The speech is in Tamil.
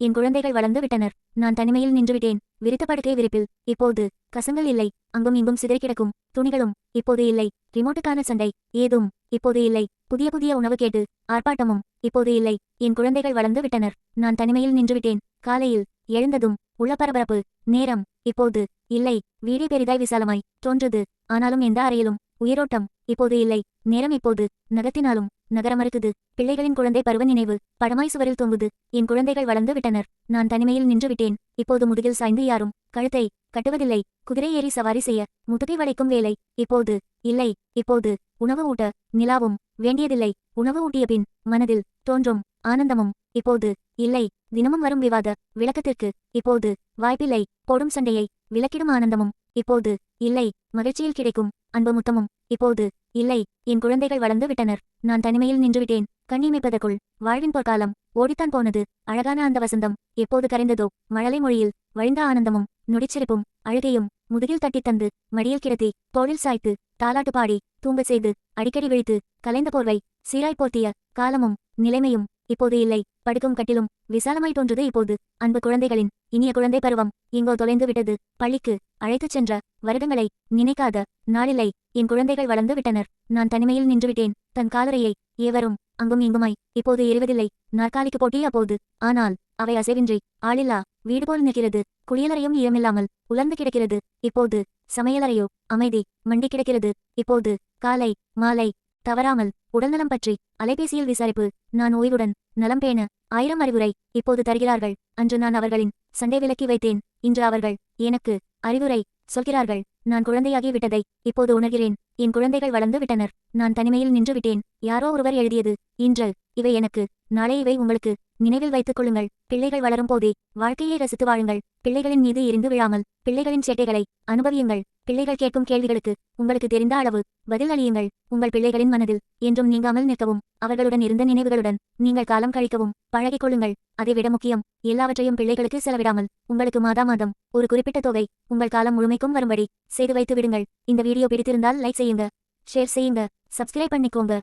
என் குழந்தைகள் வளர்ந்து விட்டனர். நான் தனிமையில் நின்றுவிட்டேன். விரித்த படுக்கை விரிப்பில். இப்போது கசங்கள் இல்லை. அங்கும் இங்கும் சிதறி கிடக்கும் துணிகளும் இப்போது இல்லை. ரிமோட்டுக்கான சண்டை. ஏதும் இப்போது இல்லை. புதிய புதிய உணவு கேட்டு ஆர்ப்பாட்டமும் இப்போது இல்லை. என் குழந்தைகள் வளர்ந்து விட்டனர். நான் தனிமையில் நின்றுவிட்டேன். காலையில் எழுந்ததும் உள்ள பரபரப்பு நேரம் இப்போது இல்லை. வீடே பெரிதாய் விசாலமாய் தோன்றது. ஆனாலும் எந்த அறையிலும் உயிரோட்டம் இப்போது இல்லை. நேரம் இப்போது நகத்தினாலும் நகரமறிக்குது. பிள்ளைகளின் குழந்தை பருவ நினைவு. படமாய் சுவரில் தொங்குது. என் குழந்தைகள் வளர்ந்து விட்டனர். நான் தனிமையில் நின்று விட்டேன். இப்போது முதுகில் சாய்ந்து யாரும். கழுத்தை கட்டுவதில்லை. குதிரை ஏறி சவாரி செய்ய. முதுகை வளைக்கும் வேலை. இப்போது இல்லை. இப்போது உணவு ஊட்ட. நிலாவும். வேண்டியதில்லை. உணவு ஊட்டிய பின் மனதில் தோன்றும் ஆனந்தமும். இப்போது இல்லை. தினமும் வரும் விவாத விளக்கத்திற்கு. இப்போது வாய்ப்பில்லை. போடும் சண்டையை விளக்கிடும் ஆனந்தமும். இப்போது இல்லை. மகிழ்ச்சியில் கிடைக்கும் அன்பு முத்தமும். இப்போது இல்லை என் குழந்தைகள் வளர்ந்து விட்டனர். நான் தனிமையில் நின்றுவிட்டேன். கண்ணிமைப்பதற்குள் வாழ்வின் பொற்காலம் ஓடித்தான் போனது. அழகான அந்த வசந்தம் எப்போது கரைந்ததோ மழலை மொழியில் வழிந்த ஆனந்தமும் நொடிச்சிரிப்பும் அழுகையும் முதுகில் தட்டித் தந்து மடியில் கிடத்தி தோளில் சாய்த்து தாலாட்டு பாடி தூங்க செய்து அடிக்கடி விழித்து கலைந்த போர்வை சீராய் போர்த்திய காலமும் நிலைமையும் இப்போது இல்லை. படுக்கும் கட்டிலும் விசாலமாய் தோன்றுது இப்போது. அன்பு குழந்தைகளின் இனிய குழந்தை பருவம் இங்கோ தொலைந்து விட்டது. பள்ளிக்கு அழைத்துச் சென்ற வருடங்களை நினைக்காத நாளில்லை. என் குழந்தைகள் வளர்ந்து விட்டனர். நான் தனிமையில் நின்றுவிட்டேன். தன் காலரையை ஏவரும் அங்கும் இங்குமாய். இப்போது எறிவதில்லை நாற்காலிக்கு போட்டி அப்போது. ஆனால் அவை அசைவின்றி ஆளில்லா. வீடு போல் நிற்கிறது. குளியலறையும் ஈரமில்லாமல் உலர்ந்து கிடக்கிறது. இப்போது சமையலறையோ அமைதி மண்டி கிடக்கிறது. இப்போது காலை மாலை தவறாமல் உடல்நலம் பற்றி அலைபேசியில் விசாரிப்பு நான் ஓய்வுடன் நலம் பேண ஆயிரம் அறிவுரை இப்போது தருகிறார்கள். அன்று நான் அவர்களின் சண்டை விலக்கி வைத்தேன். இன்று அவர்கள் எனக்கு அறிவுரை சொல்கிறார்கள். நான் குழந்தையாகி விட்டதை இப்போது உணர்கிறேன். என் குழந்தைகள் வளர்ந்து விட்டனர். நான் தனிமையில் நின்று விட்டேன். யாரோ ஒருவர் எழுதியது இன்று. இவை எனக்கு நாளை இவை உங்களுக்கு நினைவில் வைத்துக் கொள்ளுங்கள். பிள்ளைகள் வளரும் போதே வாழ்க்கையை ரசித்து வாழுங்கள். பிள்ளைகளின் மீது எரிந்து விழாமல் பிள்ளைகளின் சேட்டைகளை அனுபவியுங்கள். பிள்ளைகள் கேட்கும் கேள்விகளுக்கு உங்களுக்கு தெரிந்த அளவு பதில் அளியுங்கள். உங்கள் பிள்ளைகளின் மனதில் என்றும் நீங்காமல் நிற்கவும் அவர்களுடன் இருந்த நினைவுகளுடன் நீங்கள் காலம் கழிக்கவும் பழகிக் கொள்ளுங்கள். அதைவிட முக்கியம் எல்லாவற்றையும் பிள்ளைகளுக்கு செலவிடாமல் உங்களுக்கு மாதா மாதம் ஒரு குறிப்பிட்ட தொகை உங்கள் காலம் முழுமைக்கும் வரும்படி செய்து வைத்து விடுங்கள். இந்த வீடியோ பிடித்திருந்தால் லைக் செய்யுங்க ஷேர் செய்யுங்க சப்ஸ்கிரைப் பண்ணிக்கோங்க.